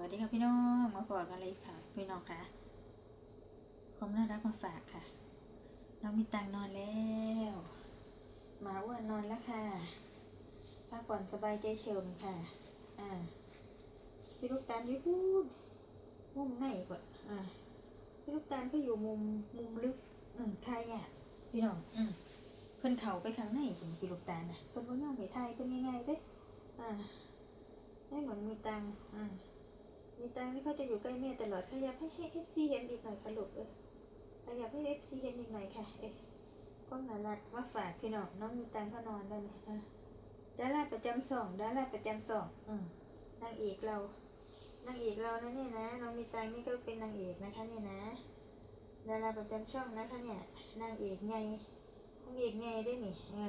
วัสดีค่ะพี่น้อง มาฝากกันเลยค่ะ พี่น้องค่ะความน่ารักมาฝากค่ะ น้องมีตังนอนแล้วหมาอ้วนนอนแล้วค่ะพักผ่อนสบายใจเฉิมค่ะ อ่าพี่ลูกตาลอยู่พูดมุมไหนก่อนอ่าพี่ลูกตาลก็อยู่มุมมุมลึก อืมไทยอะพี่น้อง อืมเพิ่นเข่าไปข้างในผมพี่ลูกตาลนะเพิ่นว่าน้องไปไทยเพิ่นง่ายๆเด้อ่าไม่เหมือนมีตังอ่า มีตังค์ที่เขาจะอยู่ใกล้แม่ตลอดขยับให้ให้เอฟซีเห็นอีกหน่อยค่ะลูกเออขยับให้เอฟซีเห็นอีกหน่อยค่ะเอ๊ะก็น่ารักมาฝากพี่น้องน้องมีตังค์เขานอนแล้วเนี่ยอะดาราประจำสองดาราประจำสองอืมนางเอกเรานางเอกเรานะเนี่ยนะน้องมีตังค์นี่ก็เป็นนางเอกนะคะเนี่ยนะดาราประจำช่องนะคะเนี่ยนางเอกไงนางเอกไงได้วยนี่อ่า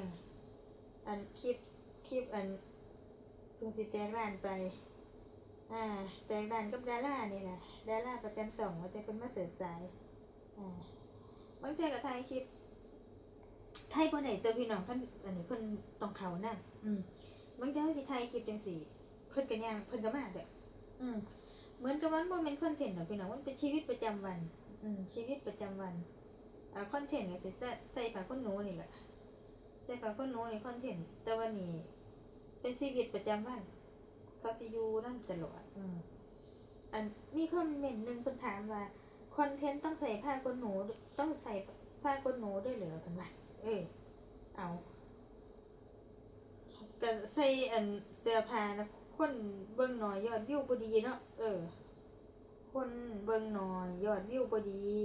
อันคลิปคลิปอันเพิ่งสิแจ้งร้านไป อ่าแตกต่างกับดารานี่แหละดาราประจำสองว่าจะเป็นมาเสือสายอ่าบางเทีกับไทยคลิปไทยบ่ไหนตัวพี่น้องเพิ่นอันนี้เพิ่นตองเขานั่งอืมบางเทีเขาสิไทยคลิปจังสี่เพิ่นกันย่างเพิ่นก็มากเด้ออืมเหมือนกับมันบ่แม่นคอนเทนต์ดอกพี่น้องมันเป็นชีวิตประจำวัน อืมชีวิตประจำวันอ่าคอนเทนต์ก็จะใส่ใส่ผ้าขนหนูนี่แหละใส่ผ้าขนหนูนี่คอนเทนต์แต่ว่านี่เป็นชีวิตประจำวัน เขาสิอยู่นั่นตลอดอืมอันมีคอมเมนต์หนึ่งคนถามว่าคอนเทนต์ต้องใส่ผ้าขนหนูต้องใส่ผ้าขนหนูด้วยเหรอเพันว่าเออเอาก็ใส่อันเสื้อผ้านะคนเบิ่งหน่อยยอดวิวบ่ดีเนาะเออ คนเบิ่งหน่อยยอดวิวบ่ดี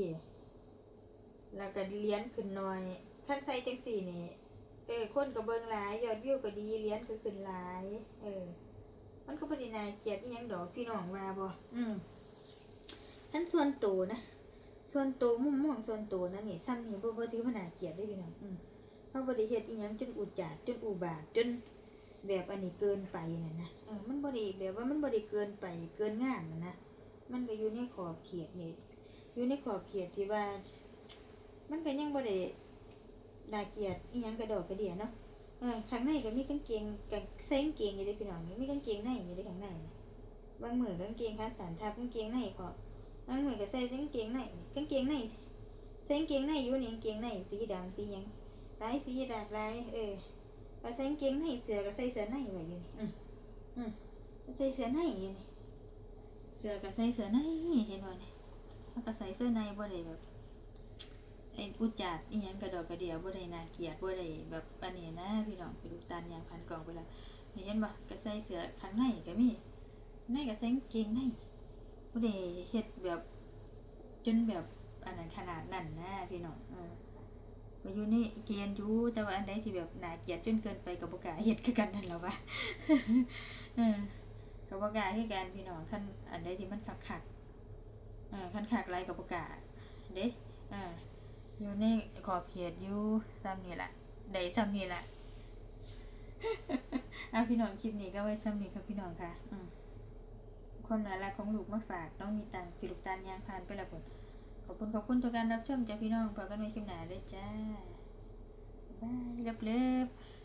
แล้วก็เลี้ยนขึ้นหน่อยคันใส่จังสี่นี่เออคนก็เบิ่งหลายยอดวิวก็ดีเลี้ยนก็ขึ้นหลาย เออ มันก็บ่ได้น่าเกลียดอีหยังดอกพี่น้องว่าบ่อืมท่านส่วนตัวนะ ส่วนตัวมุมมองส่วนตัวนะนี่ซ้ำนี่บ่บ่ถือว่าน่าเกลียดเด้อพี่น้องอืมเฮาบ่ได้เฮ็ดอีหยังจนอุจจาดจนอุบาทจนแบบอันนี้เกินไปนั่นนะเออมันบ่ได้แบบว่ามันบ่ได้เกินไปเกินงามนั่นนะ มันก็อยู่ในขอบเขตนี่อยู่ในขอบเขตที่ว่า มันก็ยังบ่ได้น่าเกลียดอีหยังกระดอกกระเดียเนาะ เออข้างในก็มีกางเกงกับใส่กางเกงอยู่ได้พี่น้องมีกางเกงในอยู่ได้ข้างในนะบางมือกางเกงขาสั้นทับกางเกงในก็บางมือก็ใส่กางเกงในกางเกงในใส่กางเกงในอยู่นี่กางเกงในสีดำสียังลายสีดำลายเออก็ใส่กางเกงในเสือก็ใส่เสื้อในไว้อยู่นี่อืมอืมใส่เสื้อในอยู่นี่เสื้อก็ใส่เสื้อในเห็นบ่เนี่ยก็ใส่เสื้อในบ่ได้แบบ ไอ้พูดจาดอีหยังกระดอกกระเดียวบ่ได้น่าเกลียดบ่ได้แบบอันนี้นะพี่น้องไปดูตานยางพันกล่องไปล้วนี่เห็นบ่ก็ใส่เสื้อข้างในก็มีในก็ใส่กางเกงในบ่ได้เฮ็ดแบบจนแบบอันนั้นขนาดนั้นนะพี่น้องเออก็อยู่ในเกณฑ์อยู่แต่ว่าอันใดที่แบบน่าเกลียดจนเกินไปก็บ่กล้าเฮ็ดคือกันนั่นแหละวะเออก็บ่กล้าคือกันพี่น้องคันอันใดที่มันคักๆเออคันคักหลายก็บ่กล้าเด้ อยู่ในขอบเขตอยู่ซ้ำนี่แหละได้ซ้ำนี่แหละอะพี่น้องคลิปนี้ก็ไว้ซ้ำนี่ครับพี่น้องค่ะอืมคนน่ารักของลูกมาฝากน้องมีตังค์พี่ลูกตาลยางพานไปละผลขอบคุณขอบคุณต่อการรับชมจากพี่น้องพอกันไว้คลิปหน้าด้วยจ้าบายบายเลิฟๆ